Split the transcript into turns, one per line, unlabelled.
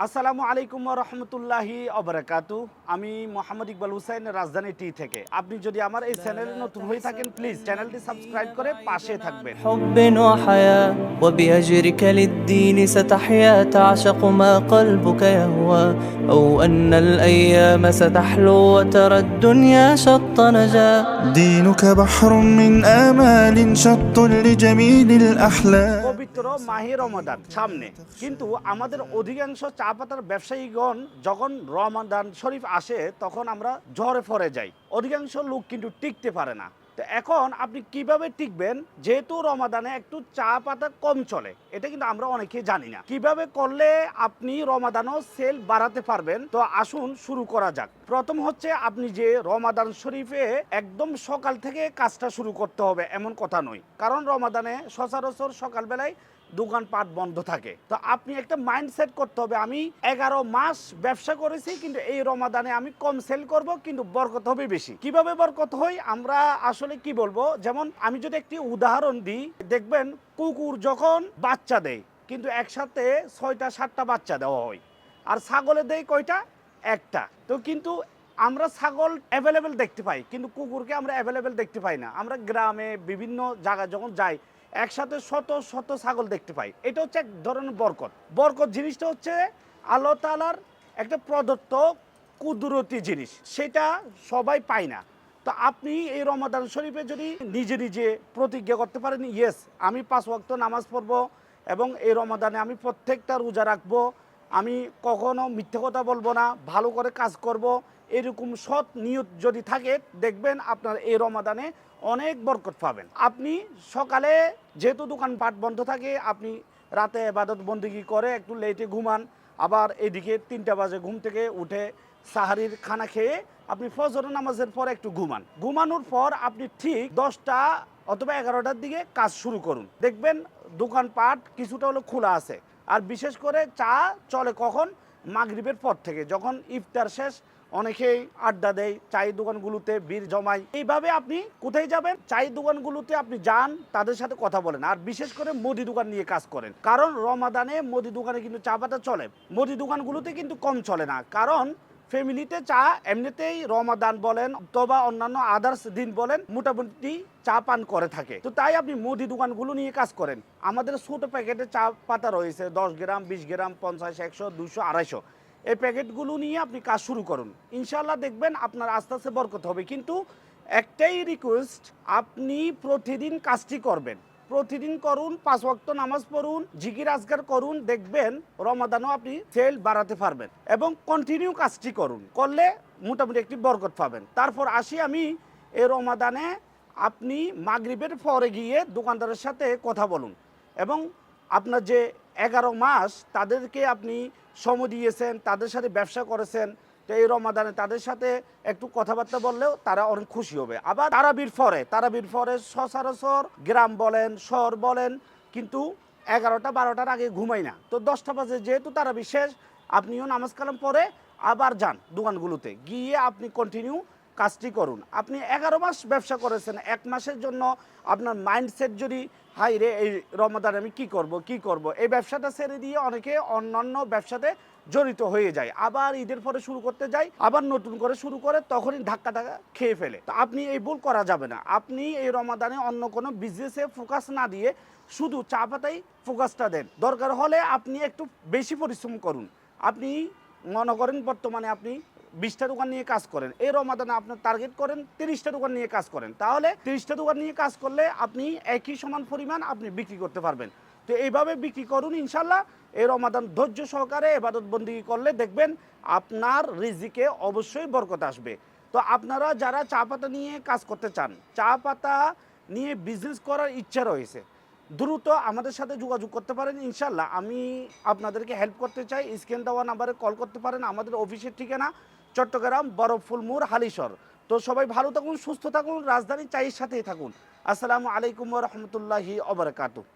আসসালামু আলাইকুম রহমতুল্লাহি অবরাকাতু আমি মোহাম্মদ ইকবাল হুসাইন রাজধানী টি থেকে আপনি যদি আমার এই চ্যানেলে নতুন হয়ে থাকেন প্লিজ চ্যানেলটি সাবস্ক্রাইব করে পাশে থাকবেন
حب وحياة وبأجرك للدين ستحيا تعشق ما قلبك يهوى أو أن الأيام ستحلو وترى الدنيا شط نجاة
دينك بحر من آمال شط لجميل الأحلام
পবিত্র মাহি রমাদান, সামনে। কিন্তু আমাদের অধিকাংশ চা পাতার ব্যবসায়ীগণ যখন রমাদান শরীফ আসে, তখন আমরা ঝড়ে ফরে যাই। অধিকাংশ লোক কিন্তু টিকতে পারে না। তো এখন আপনি কীভাবে টিকবেন? যেহেতু রমাদানে একটু চা পাতা কম চলে, এটা কিন্তু আমরা অনেকে জানি না। কীভাবে করলে আপনি রমাদানও সেল বাড়াতে পারবেন? তো আসুন শুরু করা যাক। প্রথম হচ্ছে আপনি যে রমাদান শরীফে একদম সকাল থেকে কাজটা শুরু করতে হবে, এমন কথা নয়। কারণ রমাদানে সচরাচর সকালবেলায় দোকানপাট বন্ধ থাকে। তো আপনি একটা মাইন্ডসেট করতে হবে, আমি এগারো মাস ব্যবসা করেছি, কিন্তু এই রমাদানে আমি কম সেল করব, কিন্তু বরকত হবে বেশি। কীভাবে বরকত হয় আমরা আসলে কি বলব, যেমন আমি যদি একটি উদাহরণ দিই, দেখবেন কুকুর যখন বাচ্চা দেয়, কিন্তু একসাথে ছয়টা, সাতটা বাচ্চা দেওয়া হয়, আর ছাগলে দেয় কয়টা? একটা। তো কিন্তু আমরা ছাগল অ্যাভেলেবেল দেখতে পাই, কিন্তু কুকুরকে আমরা অ্যাভেলেবেল দেখতে পাই না। আমরা গ্রামে বিভিন্ন জায়গায় যখন যাই একসাথে শত শত ছাগল দেখতে পাই। এটা হচ্ছে এক ধরনের বরকত। বরকত জিনিসটা হচ্ছে আল্লাহ তালার একটা প্রদত্ত কুদরতি জিনিস। সেটা সবাই পায় না। তো আপনি এই রমাদান শরীফে যদি নিজে নিজে প্রতিজ্ঞা করতে পারেন, ইয়েস, আমি পাঁচ ওয়াক্ত নামাজ পড়ব এবং এই রমাদানে আমি প্রত্যেকটা রোজা রাখব। আমি কখনো মিথ্যে কথা বলব না, ভালো করে কাজ করব এরকম সৎ নিয়ত যদি থাকে, দেখবেন আপনার এই রমাদানে অনেক বরকত পাবেন। আপনি সকালে যেহেতু দোকানপাট বন্ধ থাকে, আপনি রাতে এবাদত বন্দিগি করে একটু লেটে ঘুমান, আবার এদিকে তিনটা বাজে ঘুম থেকে উঠে সাহারির খানা খেয়ে আপনি ফজর নামাজের পর একটু ঘুমান। ঘুমানোর পর আপনি ঠিক দশটা অথবা এগারোটার দিকে কাজ শুরু করুন। দেখবেন দোকানপাট কিছুটা হলো খোলা আছে। আর বিশেষ করে চা চলে কখন? মাগরিবের পর থেকে, যখন ইফতার শেষ অনেকেই আড্ডা দেয়, চায়ের দোকানগুলোতে বীর জমায়। এইভাবে আপনি কোথায় যাবেন? চায়ের দোকানগুলোতে আপনি যান, তাদের সাথে কথা বলেন। আর বিশেষ করে মুদি দোকান নিয়ে কাজ করেন। কারণ রমাদানে মুদি দোকানে কিন্তু চা পাতা চলে। মুদি দোকানগুলোতে কিন্তু কম চলে না। কারণ ফ্যামিলিতে চা এমনিতেই রমাদান বলেন অথবা অন্যান্য আদার্স দিন বলেন মোটামুটি চা পান করে থাকে। তো তাই আপনি মুদি দোকানগুলো নিয়ে কাজ করেন। আমাদের ছোট প্যাকেটে চা পাতা রয়েছে দশ গ্রাম, বিশ গ্রাম, পঞ্চাশ, একশো, দুশো, আড়াইশো। এই প্যাকেটগুলো নিয়ে আপনি কাজ শুরু করুন। ইনশাল্লাহ দেখবেন আপনার আস্তে আস্তে বরকত হবে। কিন্তু একটাই রিকোয়েস্ট আপনি প্রতিদিন কাজটি করবেন। প্রতিদিন করুন, পাঁচ ওয়াক্ত নামাজ পড়ুন, জিকির আজগার করুন, দেখবেন রমাদানও আপনি সেল বাড়াতে পারবেন এবং কন্টিনিউ কাজটি করুন। করলে মোটামুটি একটি বরকত পাবেন। তারপর আসি আমি এই রমাদানে আপনি মাগরিবের পরে গিয়ে দোকানদারের সাথে কথা বলুন এবং আপনার যে এগারো মাস তাদেরকে আপনি সময় দিয়েছেন, তাদের সাথে ব্যবসা করেছেন, তো এই রমাদানে তাদের সাথে একটু কথাবার্তা বললেও তারা অনেক খুশি হবে। আবার তারাবির পরে তারাবির পরে সচরাচর গ্রাম বলেন, শহর বলেন, কিন্তু এগারোটা বারোটার আগে ঘুমাই না। তো দশটা বাজে যেহেতু তারা বিশেষ আপনিও নামাজ কালাম পরে আবার যান দোকানগুলোতে। গিয়ে আপনি কন্টিনিউ কাজটি করুন। আপনি এগারো মাস ব্যবসা করেছেন, এক মাসের জন্য আপনার মাইন্ডসেট যদি হাই রে, এই রমাদান আমি কি করব কি করব? এই ব্যবসাটা ছেড়ে দিয়ে অনেকে অন্যান্য ব্যবসাতে জড়িত হয়ে যায়। আবার ঈদের পরে শুরু করতে যায়, আবার নতুন করে শুরু করে, তখনই ধাক্কাটা খেয়ে ফেলে। তো আপনি এই ভুল করা যাবে না। আপনি এই রমাদানে অন্য কোনো বিজনেসে ফোকাস না দিয়ে শুধু চা পাতাই ফোকাসটা দেন। দরকার হলে আপনি একটু বেশি পরিশ্রম করুন। আপনি মনে করেন বর্তমানে আপনি বিশটা দোকান নিয়ে কাজ করেন। এই রমাদানে আপনার টার্গেট করেন, তিরিশটা দোকান নিয়ে কাজ করেন। তাহলে তিরিশটা দোকান নিয়ে কাজ করলে আপনি একই সমান পরিমাণ আপনি বিক্রি করতে পারবেন। তো এইভাবে বিক্রি করুন ইনশাল্লাহ। এই রমাদান ধৈর্য সহকারে এবাদত বন্দি করলে দেখবেন আপনার রিজিকে অবশ্যই বরকত আসবে। তো আপনারা যারা চা পাতা নিয়ে কাজ করতে চান, চা পাতা নিয়ে বিজনেস করার ইচ্ছা রয়েছে, দ্রুত আমাদের সাথে যোগাযোগ করতে পারেন ইনশাল্লাহ। আমি আপনাদেরকে হেল্প করতে চাই। স্ক্রিন দেওয়া নাম্বারে কল করতে পারেন। আমাদের অফিসের ঠিকানা চট্টগ্রাম বরফুলমুর হালিশর তো সবাই ভালো থাকুন, সুস্থ থাকুন, রাজধানী চাইয়ের সাথেই থাকুন। আসসালামু আলাইকুম রহমতুল্লাহি অবরাকাতু